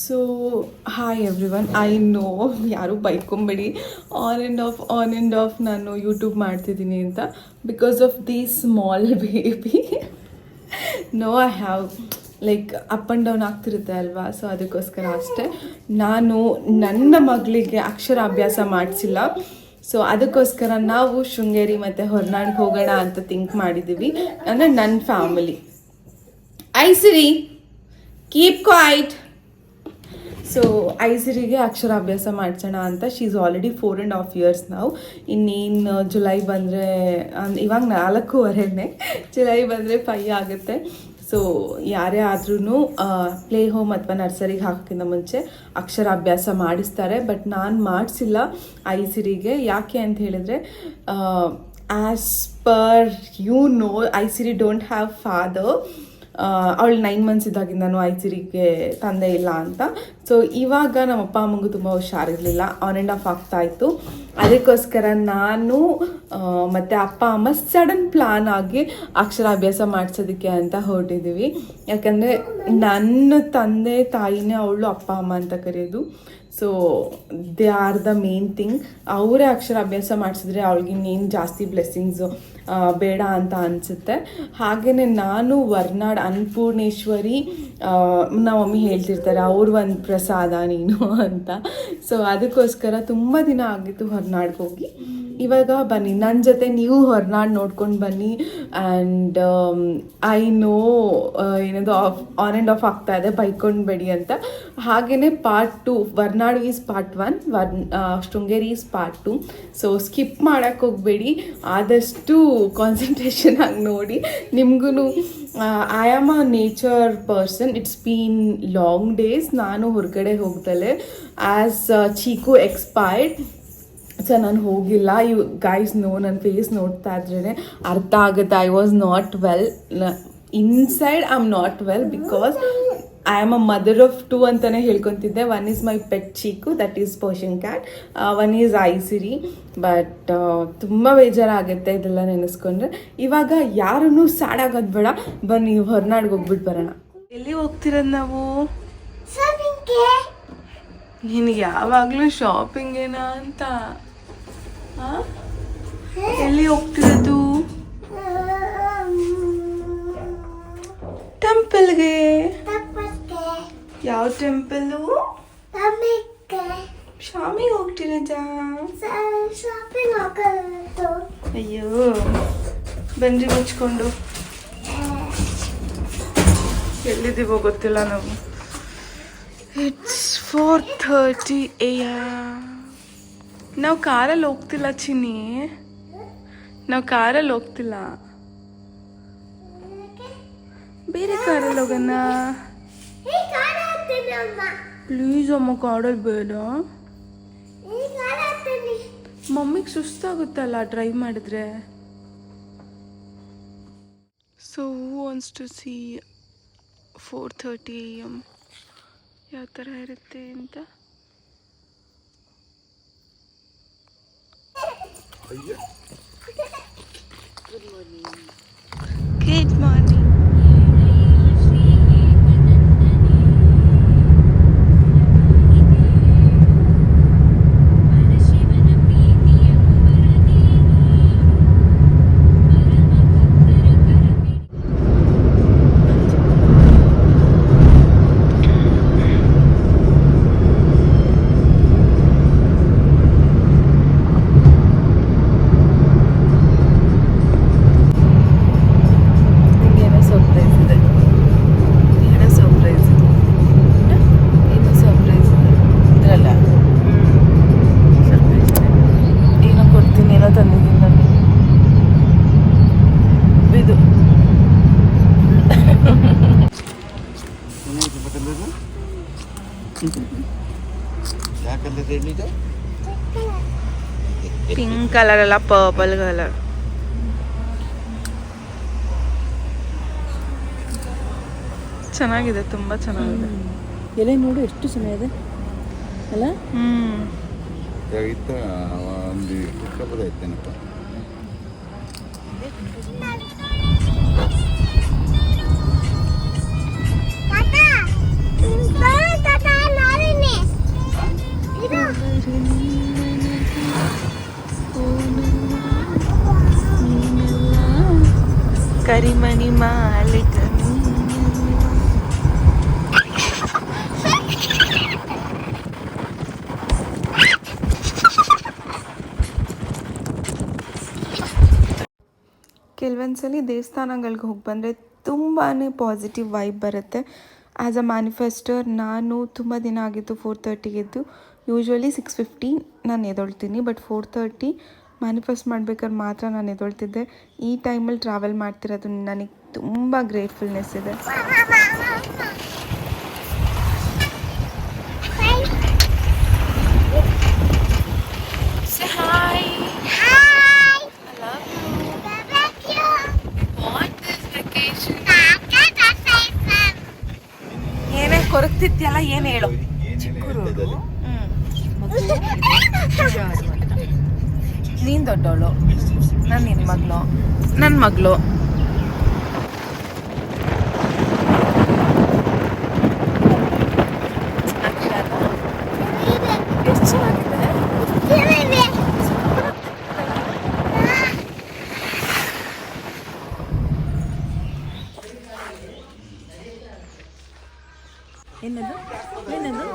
So hi everyone I know ಯಾರೂ ಬೈಕೊಂಬೇಡಿ. On and off on and off ನಾನು YouTube ಮಾಡ್ತಿದ್ದೀನಿ ಅಂತ. Because of the small baby no I have like up and down ಆಗ್ತಿರುತ್ತೆ ಅಲ್ವಾ? So ಅದಕ್ಕೋಸ್ಕರ ಅಷ್ಟೇ. ನಾನು ನನ್ನ ಮಗಳಿಗೆ ಅಕ್ಷರಾಭ್ಯಾಸ ಮಾಡಿಸಿಲ್ಲ. ಸೊ ಅದಕ್ಕೋಸ್ಕರ ನಾವು ಶೃಂಗೇರಿ ಮತ್ತು ಹೊರನಾಡಿಗೆ ಹೋಗೋಣ ಅಂತ ಥಿಂಕ್ ಮಾಡಿದ್ದೀವಿ ಅಂದರೆ ನನ್ನ family Isiri keep quiet so ಐಸಿರಿಗೆ ಅಕ್ಷರಾಭ್ಯಾಸ ಮಾಡ್ಸೋಣ ಅಂತ she is already four and half years ನಾವು ಇನ್ನೇನು ಜುಲೈ ಬಂದರೆ ಇವಾಗ ನಾಲ್ಕೂವರೆನೇ ಜುಲೈ ಬಂದರೆ ಫೈ ಆಗುತ್ತೆ. ಸೊ ಯಾರೇ ಆದ್ರೂ ಪ್ಲೇ ಹೋಮ್ ಅಥವಾ ನರ್ಸರಿಗೆ ಹಾಕೋಕ್ಕಿಂತ ಮುಂಚೆ ಅಕ್ಷರಾಭ್ಯಾಸ ಮಾಡಿಸ್ತಾರೆ. ಬಟ್ ನಾನು ಮಾಡಿಸಿಲ್ಲ ಐಸಿರಿಗೆ. ಯಾಕೆ ಅಂತ ಹೇಳಿದರೆ as per you know Isiri don't have father ಅವಳು ನೈನ್ ಮಂತ್ಸ್ ಇದ್ದಾಗಿಂದನೂ ಐಸಿರಿಗೆ ತಂದೆ ಇಲ್ಲ ಅಂತ. ಸೊ ಇವಾಗ ನಮ್ಮ ಅಪ್ಪ ಅಮ್ಮಂಗೂ ತುಂಬ ಹುಷಾರಿರಲಿಲ್ಲ. ಆನ್ ಆ್ಯಂಡ್ ಆಫ್ ಆಗ್ತಾ ಇತ್ತು. ಅದಕ್ಕೋಸ್ಕರ ನಾನು ಮತ್ತು ಅಪ್ಪ ಅಮ್ಮ ಸಡನ್ ಪ್ಲಾನ್ ಆಗಿ ಅಕ್ಷರಾಭ್ಯಾಸ ಮಾಡಿಸೋದಕ್ಕೆ ಅಂತ ಹೊರಟಿದ್ದೀವಿ ಯಾಕಂದರೆ ನನ್ನ ತಂದೆ, ತಾಯಿನೇ ಅವಳು ಅಪ್ಪ ಅಮ್ಮ ಅಂತ ಕರೆಯೋದು. So they are the main thing ಅವರೇ ಅಕ್ಷರಾಭ್ಯಾಸ ಮಾಡಿಸಿದ್ರೆ ಅವಳಿಗೆ ಇನ್ನೇನು ಜಾಸ್ತಿ ಬ್ಲೆಸ್ಸಿಂಗ್ಸು ಬೇಡ ಅಂತ ಅನಿಸುತ್ತೆ. ಹಾಗೆಯೇ ನಾನು, ವರ್ನಾಡ್, ಅನ್ನಪೂರ್ಣೇಶ್ವರಿ ನಮ್ಮ ಮಮ್ಮಿ ಹೇಳ್ತಿರ್ತಾರೆ, ಅವ್ರು ಒಂದು ಪ್ರಸಾದ ನೀನು ಅಂತ. ಸೊ ಅದಕ್ಕೋಸ್ಕರ ತುಂಬ ದಿನ ಆಗಿತ್ತು ಹೊರನಾಡ್ಗೆ ಹೋಗಿ. ಇವಾಗ ಬನ್ನಿ. ನನ್ನ ಜೊತೆ ನೀವು ಹೊರನಾಡು ನೋಡ್ಕೊಂಡು ಬನ್ನಿ. ಆ್ಯಂಡ್ ಐ ನೋ ಏನದು ಆಫ್ ಆನ್ ಆ್ಯಂಡ್ ಆಫ್ ಆಗ್ತಾ ಇದೆ. ಬೈಕೊಂಡ್ಬೇಡಿ ಅಂತ. ಹಾಗೇ part two ವರ್ನಾಡು is part one var Sringeri is part two so skip ಮಾಡೋಕ್ಕೆ ಹೋಗಬೇಡಿ. ಆದಷ್ಟು ಕಾನ್ಸಂಟ್ರೇಷನ್ ಆಗಿ ನೋಡಿ. ನಿಮಗೂ I am a nature person it's been long days ನಾನು ಹೊರಗಡೆ ಹೋಗ್ದಲೆ. ಆ್ಯಸ್ ಚೀಕು ಎಕ್ಸ್ಪೈರ್ಡ್ ಸೊ ನಾನು ಹೋಗಿಲ್ಲ. ಯು ಗೈಸ್ ನೋ ನನ್ನ ಫೇಸ್ ನೋಡ್ತಾ ಇದ್ರೇ ಅರ್ಥ ಆಗುತ್ತೆ. I was not well inside I am not well because I am a mother of two ಅಂತಲೇ ಹೇಳ್ಕೊತಿದ್ದೆ. One is my pet Cheeku that is Persian cat one is Isiri but ತುಂಬ ಬೇಜಾರಾಗುತ್ತೆ ಇದೆಲ್ಲ ನೆನೆಸ್ಕೊಂಡ್ರೆ. ಇವಾಗ ಯಾರನ್ನೂ ಸ್ಯಾಡ್ ಆಗೋದು ಬೇಡ. ಬನ್ನಿ ಹೊರನಾಡ್ಗೆ ಹೋಗ್ಬಿಟ್ಟು ಬರೋಣ. ಎಲ್ಲಿ ಹೋಗ್ತಿರೋದು ನಾವು? ನಿನಗೆ ಯಾವಾಗಲೂ ಶಾಪಿಂಗೇನಾ ಅಂತ? ಎಲ್ಲಿ ಹೋಗ್ತಿರೋದು? ಟೆಂಪಲ್ಗೆ ಯಾವ ಟೆಂಪಲ್ಲು ಶಾಮಿಗೆ ಹೋಗ್ತಿರೋದ? ಅಯ್ಯೋ ಬಂದ್ರಿ ಮುಚ್ಕೊಂಡು. ಎಲ್ಲಿದ್ದೀವೋ ಗೊತ್ತಿಲ್ಲ ನಾವು. ಇಟ್ಸ್ ಫೋರ್ ಥರ್ಟಿ ಎ ನಾವು ಕಾರಲ್ಲಿ ಹೋಗ್ತಿಲ್ಲ ಚಿನ್ನಿ. ನಾವು ಕಾರಲ್ಲಿ ಹೋಗ್ತಿಲ್ಲ. ಬೇರೆ ಕಾರಲ್ಲಿ ಹೋಗೋಣ. ಪ್ಲೀಸ್ ಅಮ್ಮ ಕಾರಲ್ಲಿ ಬೇಡ. ಮಮ್ಮಿಗೆ ಸುಸ್ತಾಗುತ್ತಲ್ಲ ಡ್ರೈವ್ ಮಾಡಿದ್ರೆ? So wants to see four thirty M ಯಾವ ಥರ ಇರುತ್ತೆ ಅಂತ? ಗುಡ್ ಕಲರ್ ಅಲ್ಲ ಪರ್ಪಲ್ ಕಲರ್ ಚೆನ್ನಾಗಿದೆ ತುಂಬ ಚೆನ್ನಾಗಿದೆ. ಎಲೆ ನೋಡು ಎಷ್ಟು ಚೆನ್ನಾಗಿದೆ. ಅಲ್ಲ? ಹ್ಞೂ ತಾತ ಮಾಲೀಕ ಕೆಲವೊಂದ್ಸಲಿ ದೇವಸ್ಥಾನಗಳಿಗೆ ಹೋಗಿ ಬಂದರೆ ತುಂಬಾ ಪಾಸಿಟಿವ್ ವೈಬ್ ಬರುತ್ತೆ. ಆ್ಯಸ್ ಅ ಮ್ಯಾನಿಫೆಸ್ಟರ್ ನಾನು ತುಂಬ ದಿನ ಆಗಿತ್ತು ಫೋರ್ ತರ್ಟಿಗೆದ್ದು ಯೂಶ್ವಲಿ ಸಿಕ್ಸ್ ಫಿಫ್ಟೀನ್ ನಾನು ಎದೊಳ್ತೀನಿ ಬಟ್ ಫೋರ್ ತರ್ಟಿ ಮ್ಯಾನಿಫೆಸ್ಟ್ ಮಾಡ್ಬೇಕಾದ್ರೆ ಮಾತ್ರ ನಾನು ಎದೊಳ್ತಿದ್ದೆ ಈ ಟೈಮಲ್ಲಿ ಟ್ರಾವೆಲ್ ಮಾಡ್ತಿರೋದು ನನಗೆ ತುಂಬ ಗ್ರೇಟ್ಫುಲ್ನೆಸ್ ಇದೆ. ಏನೇ ಕೊರಗ್ತಿದ್ಯಲ್ಲ ಏನು ಹೇಳು? ನೀನು ದೊಡ್ಡವಳು ನನ್ನ ನಿನ್ನ ಮಗಳು ನನ್ನ ಮಗಳು ಎಷ್ಟು ಚೆನ್ನಾಗಿದೆ ಏನದು ಏನದು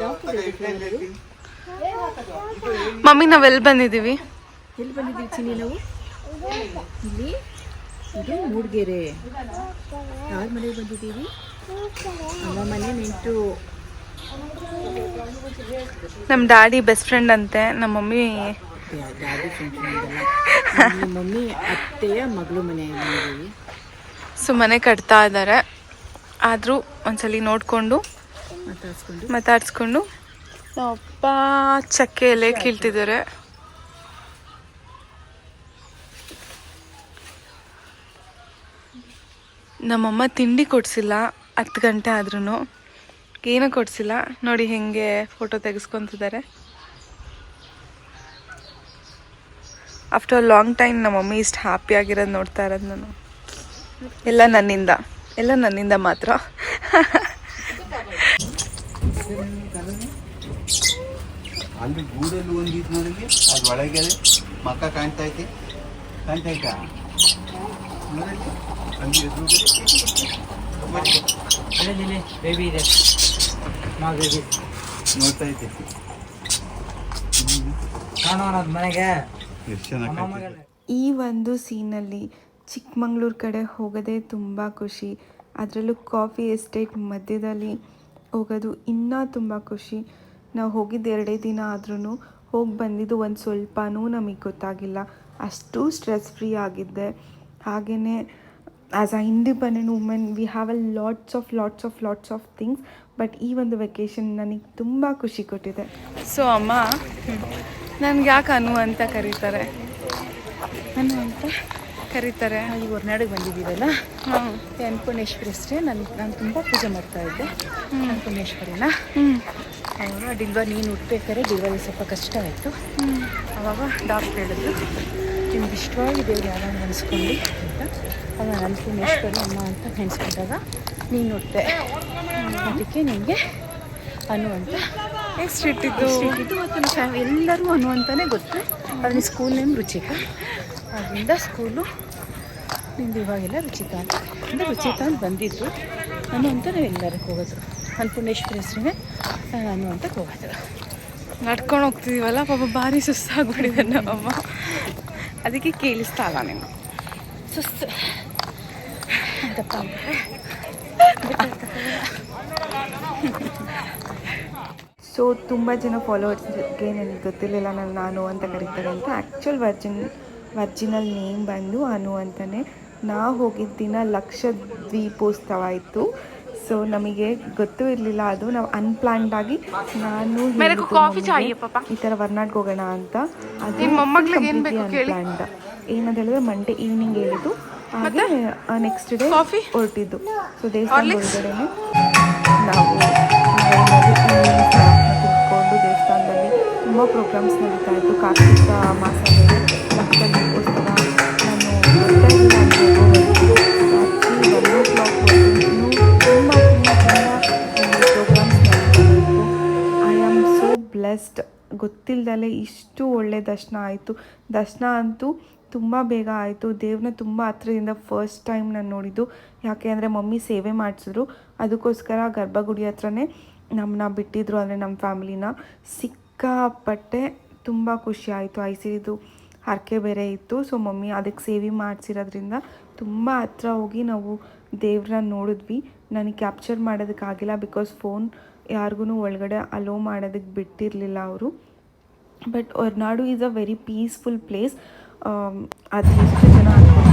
ಯಾವ ಕಡೆ ಇದೆ flower ಅದು? ಮಮ್ಮಿ ನಾವೆಲ್ಲಿ ಬಂದಿದ್ದೀವಿ? ಎಲ್ಲಿ ಬಂದಿದ್ದೀವಿ ಚಿನ್ನಿ ನಾವು? ಇಲ್ಲಿ. ಇದು ಮೂಡ್ಗೆರೆ. ಯಾರ ಮನೆಗೆ ಬಂದಿದ್ದೀವಿ? ನಮ್ಮ ಮನೆ ನೆಂಟು. ನಮ್ಮ ಡ್ಯಾಡಿ ಬೆಸ್ಟ್ ಫ್ರೆಂಡ್ ಅಂತೆ. ನಮ್ಮ ಮಮ್ಮಿ ಮಮ್ಮಿ ಅತ್ತೆಯ ಮಗಳು ಮನೆ ಸೊ ಮನೆ ಕಟ್ತಾ ಇದ್ದಾರೆ ಆದರೂ ಒಂದ್ಸಲಿ ನೋಡಿಕೊಂಡು ಮಾತಾಡ್ಸ್ಕೊಂಡು. ಮಾತಾಡ್ಸ್ಕೊಂಡು ಅಪ್ಪ ಚಕ್ಕೆ ಎಲೆ ಕೀಳ್ತಿದ್ದಾರೆ. ನಮ್ಮಮ್ಮ ತಿಂಡಿ ಕೊಡಿಸಿಲ್ಲ ಹತ್ತು ಗಂಟೆ ಆದ್ರೂ ಏನೂ ಕೊಡಿಸಿಲ್ಲ. ನೋಡಿ ಹೆಂಗೆ ಫೋಟೋ ತೆಗೆಸ್ಕೊತಿದ್ದಾರೆ. ಆಫ್ಟರ್ ಲಾಂಗ್ ಟೈಮ್ ನಮ್ಮ ಮಮ್ಮಿ ಇಷ್ಟು ಹ್ಯಾಪಿ ಆಗಿರೋದು ನೋಡ್ತಾ ಇರೋದು ನಾನು. ಎಲ್ಲ ನನ್ನಿಂದ. ಎಲ್ಲ ನನ್ನಿಂದ ಮಾತ್ರ. ಅಲ್ಲಿ ಗೂಡಲ್ಲಿ ಒಂದು ಇದು ನನಗೆ ಅದು ಒಳಗೆ ಮಕ್ಕ ಕಾಣ್ತಾ ಐತಿ. ಕಾಣ್ತಾ ಐತಾ? ನೋಡಲ್ಲಿ ಅಲ್ಲಿ ಎದುರುಗಡೆ ಬೇಬಿ ಇದೆ. ಮಾ ಬೇಬಿ ನೋಡ್ತಾ ಐತಿ. ಕಾಣೋಣ ಮನೆಗೆ. ಎಷ್ಟು ಚೆನ್ನಾಗಿ ಈ ಒಂದು ಸೀನಲ್ಲಿ ಚಿಕ್ಕಮಂಗ್ಳೂರು ಕಡೆ ಹೋಗೋದೇ ತುಂಬ ಖುಷಿ. ಅದರಲ್ಲೂ ಕಾಫಿ ಎಸ್ಟೇಟ್ ಮಧ್ಯದಲ್ಲಿ ಹೋಗೋದು ಇನ್ನೂ ತುಂಬ ಖುಷಿ. ನಾವು ಹೋಗಿದ್ದು ಎರಡೇ ದಿನ ಆದ್ರೂ ಹೋಗಿ ಬಂದಿದ್ದು ಒಂದು ಸ್ವಲ್ಪನೂ ನಮಗೆ ಗೊತ್ತಾಗಿಲ್ಲ. ಅಷ್ಟು ಸ್ಟ್ರೆಸ್ ಫ್ರೀ ಆಗಿದ್ದೆ. ಹಾಗೆಯೇ as a independent women we have a lots of lots of lots of things but ಈ ಒಂದು ವೆಕೇಶನ್ ನನಗೆ ತುಂಬ ಖುಷಿ ಕೊಟ್ಟಿದೆ. ಸೊ ಅಮ್ಮ ನನಗೆ ಯಾಕೆ ಅನು ಅಂತ ಕರೀತಾರೆ? ಅನು ಅಂತ? ಕರೀತಾರೆ. ಅಲ್ಲಿ ಹೊರ್ನಾಡಿಗೆ ಬಂದಿದ್ದೀವಲ್ಲ? ಹಾಂ. ಅನ್ನಪೂರ್ಣೇಶ್ವರಿ ಅಷ್ಟೇ. ನಾನು ನಾನು ತುಂಬ ಪೂಜೆ ಮಾಡ್ತಾ ಇದ್ದೆ. ಅನ್ನಪೂರ್ಣೇಶ್ವರಿನ ಹ್ಞೂ ಅವಾಗ ಡಿಲ್ವರ್ ನೀನು ಹುಟ್ಬೇಕಾದ್ರೆ ಡಿಲ್ವರಿ ಸ್ವಲ್ಪ ಕಷ್ಟ ಆಯಿತು. ಅವಾಗ ಡಾಕ್ಟ್ರ್ ಹೇಳಿದ್ರು ನಿಮ್ಗೆ ಇಷ್ಟವಾಗಿ ದೇವ್ರು ಯಾವಾಗ ನೆನೆಸ್ಕೊಂಡು ಅಂತ. ಅವಾಗ ನೆನೆಸ್ಕೊಂಡು ಅಮ್ಮ ಅಂತ ನೆನೆಸ್ಕೊಂಡಾಗ ನೀನು ಹುಟ್ಟೆ ಅದಕ್ಕೆ ನಿಮಗೆ ಅನು ಅಂತ. ಎಷ್ಟು ಇಟ್ಟಿದ್ದು? ಇಟ್ಟಿದ್ದು ಮತ್ತು ನಮ್ಮ ಫ್ಯಾಮಿಲಿ ಎಲ್ಲರೂ ಅನು ಅಂತಲೇ ಗೊತ್ತು. ಅದನ್ನ ಸ್ಕೂಲ್ ನೇಮ್ ರುಚಿಕ. ಅದರಿಂದ ಸ್ಕೂಲು ನಿಂದು ಇವಾಗೆಲ್ಲ ರುಚಿಕ ಅಂತ. ಅಂದರೆ ರುಚಿಕ ಅಂತ ಬಂದಿದ್ದು. ಅನು ಅಂತ ನಾವು ಎಲ್ಲರಿಗೂ ಹೋಗೋದು. ಅನ್ನಪೂರ್ಣೇಶ್ವರಿ ಹೆಸರಿನೇ ಅನು ಅಂತ ಹೋಗೋದು ನಡ್ಕೊಂಡು ಹೋಗ್ತಿದೀವಲ್ಲ, ಪಾಪ ಭಾರಿ ಸುಸ್ತಾಗ್ಬಿಟ್ಟಿದೆ ನಮ್ಮಮ್ಮ ಅದಕ್ಕೆ ಕೇಳಿಸ್ತಾ ಅಲ್ಲ ನೀನು. ಸುಸ್ತು. ಅಂತಪ್ಪ ಸೊ ತುಂಬ ಜನ ಫಾಲೋವರ್ಸ್ಗೆ ನನಗೆ ಗೊತ್ತಿರಲಿಲ್ಲ ನಾನು ನಾನು ಅಂತ ಕರೀತಾರೆ ಅಂತ. ಆ್ಯಕ್ಚುಲ್ ವರ್ಜಿನ್ ವರ್ಜಿನಲ್ ನೇಮ್ ಬಂದು ಅನು ಅಂತಲೇ ನಾ ಹೋಗಿದ್ದ ದಿನ ಲಕ್ಷ ದ್ವೀಪೋತ್ಸವ ಇತ್ತು. ಸೊ ನಮಗೆ ಗೊತ್ತೂ ಇರಲಿಲ್ಲ. ಅದು ನಾವು ಅನ್ಪ್ಲಾನ್ಡ್ ಆಗಿ ನಾನು ಕಾಫಿ ಈ ಥರ ವರ್ನಾಡ್ಗೆ ಹೋಗೋಣ ಅಂತ. ಅದು ಅನ್ಪ್ಲಾನ್ಡ್ ಏನಂತ ಹೇಳಿದ್ರೆ ಮಂಡೇ ಈವ್ನಿಂಗ್ ಹೇಳಿದ್ದು. ಹಾಗೆ ನೆಕ್ಸ್ಟ್ ಡೇ ಕಾಫಿ ಹೊರಟಿದ್ದು. ಸೊ ದೇವಸ್ಥಾನ ಒಳಗಡೆನೆ ನಾವು ದೇವಸ್ಥಾನದಲ್ಲಿ ತುಂಬ ಪ್ರೋಗ್ರಾಮ್ಸ್ ನಡೀತಾ ಇತ್ತು. ಕಾರ್ತಿಕ ಗೊತ್ತಿಲ್ಲದಲೇ ಇಷ್ಟು ಒಳ್ಳೆ ದರ್ಶನ ಆಯಿತು. ದರ್ಶನ ಅಂತೂ ತುಂಬ ಬೇಗ ಆಯಿತು. ದೇವ್ರನ್ನ ತುಂಬ ಹತ್ರದಿಂದ ಫಸ್ಟ್ ಟೈಮ್ ನಾನು ನೋಡಿದ್ದು. ಯಾಕೆ ಅಂದರೆ ಮಮ್ಮಿ ಸೇವೆ ಮಾಡಿಸಿದ್ರು. ಅದಕ್ಕೋಸ್ಕರ ಗರ್ಭಗುಡಿ ಹತ್ರನೇ ನಮ್ಮನ್ನ ಬಿಟ್ಟಿದ್ರು ಅಂದರೆ ನಮ್ಮ ಫ್ಯಾಮಿಲಿನ. ಸಿಕ್ಕಾಪಟ್ಟೆ ತುಂಬ ಖುಷಿ ಆಯಿತು. ಐಸಿರಿದು ಹರಕೆ ಬೇರೆ ಇತ್ತು. ಸೊ ಮಮ್ಮಿ ಅದಕ್ಕೆ ಸೇವೆ ಮಾಡಿಸಿರೋದ್ರಿಂದ ತುಂಬ ಹತ್ರ ಹೋಗಿ ನಾವು ದೇವ್ರನ್ನ ನೋಡಿದ್ವಿ. ನನಗೆ ಕ್ಯಾಪ್ಚರ್ ಮಾಡೋದಕ್ಕಾಗಿಲ್ಲ ಬಿಕಾಸ್ ಫೋನ್ ಯಾರಿಗೂ ಒಳಗಡೆ ಅಲೋ ಮಾಡೋದಕ್ಕೆ ಬಿಟ್ಟಿರಲಿಲ್ಲ ಅವರು. But Horanadu is a very peaceful place ಅದು ಎಷ್ಟು ಜನ ಅಂತ